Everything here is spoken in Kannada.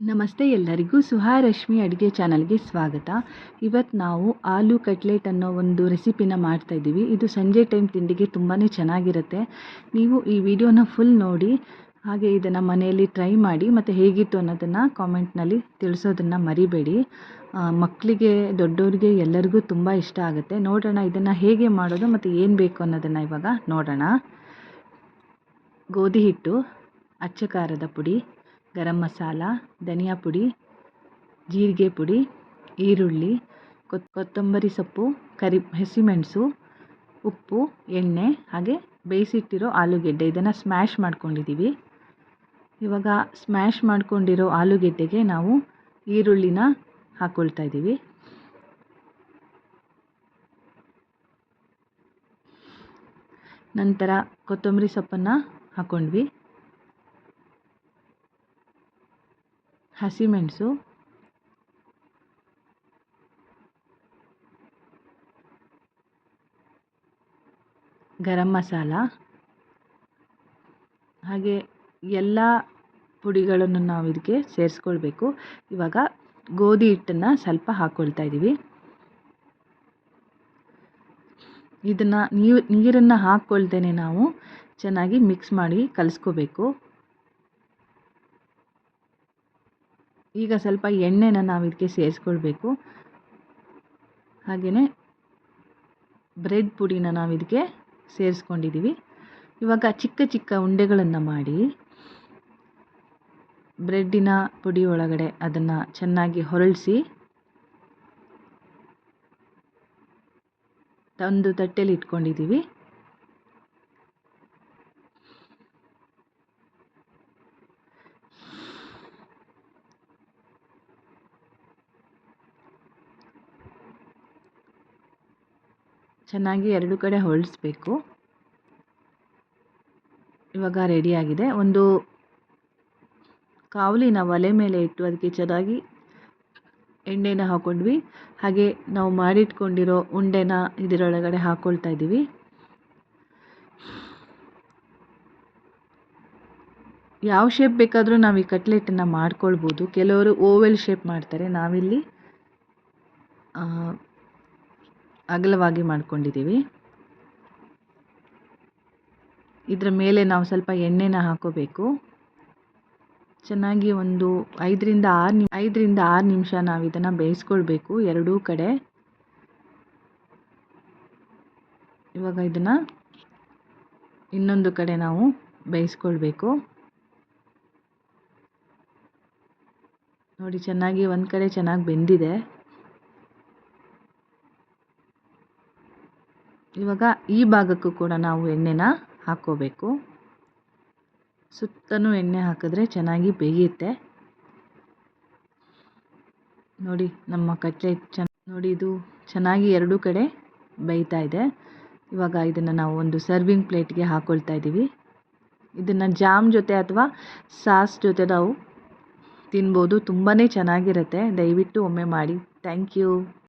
ನಮಸ್ತೆ, ಎಲ್ಲರಿಗೂ ಸುಹಾರಶ್ಮಿ ಅಡುಗೆ ಚಾನಲ್ಗೆ ಸ್ವಾಗತ. ಇವತ್ತು ನಾವು ಆಲೂ ಕಟ್ಲೆಟ್ ಅನ್ನೋ ಒಂದು ರೆಸಿಪಿನ ಮಾಡ್ತಾಯಿದ್ದೀವಿ ಇದು ಸಂಜೆ ಟೈಮ್ ತಿಂಡಿಗೆ ತುಂಬಾ ಚೆನ್ನಾಗಿರುತ್ತೆ. ನೀವು ಈ ವಿಡಿಯೋನ ಫುಲ್ ನೋಡಿ, ಹಾಗೆ ಇದನ್ನು ಮನೆಯಲ್ಲಿ ಟ್ರೈ ಮಾಡಿ, ಮತ್ತು ಹೇಗಿತ್ತು ಅನ್ನೋದನ್ನು ಕಾಮೆಂಟ್ನಲ್ಲಿ ತಿಳಿಸೋದನ್ನು ಮರಿಬೇಡಿ. ಮಕ್ಕಳಿಗೆ ದೊಡ್ಡವರಿಗೆ ಎಲ್ಲರಿಗೂ ತುಂಬ ಇಷ್ಟ ಆಗುತ್ತೆ. ನೋಡೋಣ ಇದನ್ನು ಹೇಗೆ ಮಾಡೋದು ಮತ್ತು ಏನು ಬೇಕು ಅನ್ನೋದನ್ನು ಇವಾಗ ನೋಡೋಣ. ಗೋಧಿ ಹಿಟ್ಟು, ಅಚ್ಚಕಾರದ ಪುಡಿ ಗರಂ ಮಸಾಲ, ಧನಿಯಾ ಪುಡಿ, ಜೀರಿಗೆ ಪುಡಿ, ಈರುಳ್ಳಿ, ಕೊತ್, ಕೊತ್ತಂಬರಿ ಸೊಪ್ಪು, ಕರಿ, ಹಸಿಮೆಣಸು, ಉಪ್ಪು, ಎಣ್ಣೆ, ಹಾಗೆ ಬೇಯಿಸಿಟ್ಟಿರೋ ಆಲೂಗೆಡ್ಡೆ. ಇದನ್ನು ಸ್ಮ್ಯಾಶ್ ಮಾಡ್ಕೊಂಡಿದ್ದೀವಿ ಇವಾಗ ಸ್ಮ್ಯಾಶ್ ಮಾಡ್ಕೊಂಡಿರೋ ಆಲೂಗೆಡ್ಡೆಗೆ ನಾವು ಈರುಳ್ಳಿನ ಹಾಕ್ಕೊಳ್ತಾ ಇದ್ದೀವಿ ನಂತರ ಕೊತ್ತಂಬರಿ ಸೊಪ್ಪನ್ನು ಹಾಕ್ಕೊಂಡ್ವಿ ಹಸಿಮೆಣಸು ಗರಂ ಮಸಾಲ. ಹಾಗೆ ಎಲ್ಲ ಪುಡಿಗಳನ್ನು ನಾವು ಇದಕ್ಕೆ ಸೇರಿಸ್ಕೊಳ್ಬೇಕು. ಇವಾಗ ಗೋಧಿ ಹಿಟ್ಟನ್ನು ಸ್ವಲ್ಪ ಹಾಕ್ಕೊಳ್ತಾ ಇದ್ದೀವಿ ಇದನ್ನು ನೀರು ನೀರನ್ನು ಹಾಕ್ಕೊಳ್ದೇ ನಾವು ಚೆನ್ನಾಗಿ ಮಿಕ್ಸ್ ಮಾಡಿ ಕಲಿಸ್ಕೋಬೇಕು. ಈಗ ಸ್ವಲ್ಪ ಎಣ್ಣೆನ ನಾವು ಇದಕ್ಕೆ ಸೇರಿಸ್ಕೊಳ್ಬೇಕು. ಹಾಗೆಯೇ ಬ್ರೆಡ್ ಪುಡಿನ ನಾವು ಇದಕ್ಕೆ ಸೇರಿಸ್ಕೊಂಡಿದ್ದೀವಿ ಇವಾಗ ಚಿಕ್ಕ ಚಿಕ್ಕ ಉಂಡೆಗಳನ್ನು ಮಾಡಿ ಬ್ರೆಡ್ಡಿನ ಪುಡಿ ಒಳಗಡೆ ಅದನ್ನು ಚೆನ್ನಾಗಿ ಹೊರಳಿಸಿ ಒಂದು ತಟ್ಟೆಲಿ ಇಟ್ಕೊಂಡಿದ್ದೀವಿ ಚೆನ್ನಾಗಿ ಎರಡು ಕಡೆ ಹೊಳಿಸ್ಬೇಕು ಇವಾಗ ರೆಡಿಯಾಗಿದೆ ಒಂದು ಕಾವಲಿನ ಒಲೆ ಮೇಲೆ ಇಟ್ಟು ಅದಕ್ಕೆ ಚೆನ್ನಾಗಿ ಎಣ್ಣೆನ ಹಾಕ್ಕೊಂಡ್ವಿ ಹಾಗೆ ನಾವು ಮಾಡಿಟ್ಕೊಂಡಿರೋ ಉಂಡೆನ ಇದರೊಳಗಡೆ ಹಾಕ್ಕೊಳ್ತಾ ಇದ್ದೀವಿ. ಯಾವ ಶೇಪ್ ಬೇಕಾದರೂ ನಾವು ಈ ಕಟ್ಲೆಟನ್ನು ಮಾಡ್ಕೊಳ್ಬೋದು. ಕೆಲವರು ಓವೆಲ್ ಶೇಪ್ ಮಾಡ್ತಾರೆ ನಾವಿಲ್ಲಿ. ಅಗಲವಾಗಿ ಮಾಡ್ಕೊಂಡಿದ್ದೀವಿ. ಇದರ ಮೇಲೆ ನಾವು ಸ್ವಲ್ಪ ಎಣ್ಣೆನ ಹಾಕೋಬೇಕು. ಚೆನ್ನಾಗಿ ಒಂದು ಐದರಿಂದ ಆರು ನಿಮ್, ಐದರಿಂದ ಆರು ನಿಮಿಷ ನಾವು ಇದನ್ನು ಬೇಯಿಸ್ಕೊಳ್ಬೇಕು ಎರಡೂ ಕಡೆ. ಇವಾಗ ಇದನ್ನು ಇನ್ನೊಂದು ಕಡೆ ನಾವು ಬೇಯಿಸ್ಕೊಳ್ಬೇಕು. ನೋಡಿ ಚೆನ್ನಾಗಿ ಒಂದು ಕಡೆ ಚೆನ್ನಾಗಿ ಬೆಂದಿದೆ. ಇವಾಗ ಈ ಭಾಗಕ್ಕೂ ಕೂಡ ನಾವು ಎಣ್ಣೆನ ಹಾಕ್ಕೋಬೇಕು ಸುತ್ತಲೂ ಎಣ್ಣೆ ಹಾಕಿದ್ರೆ ಚೆನ್ನಾಗಿ ಬೇಯುತ್ತೆ. ನೋಡಿ, ನಮ್ಮ ಕಟ್ಲೆಟ್ ಚೆನ್ನ, ನೋಡಿ, ಇದು ಚೆನ್ನಾಗಿ ಎರಡೂ ಕಡೆ ಬೇಯ್ತಾ ಇದೆ. ಇವಾಗ ಇದನ್ನು ನಾವು ಒಂದು ಸರ್ವಿಂಗ್ ಪ್ಲೇಟ್ಗೆ ಹಾಕ್ಕೊಳ್ತಾ ಇದ್ದೀವಿ ಇದನ್ನು ಜಾಮ್ ಜೊತೆ ಅಥವಾ ಸಾಸ್ ಜೊತೆ ನಾವು ತಿನ್ಬೋದು. ತುಂಬಾ ಚೆನ್ನಾಗಿರುತ್ತೆ. ದಯವಿಟ್ಟು ಒಮ್ಮೆ ಮಾಡಿ. Thank you.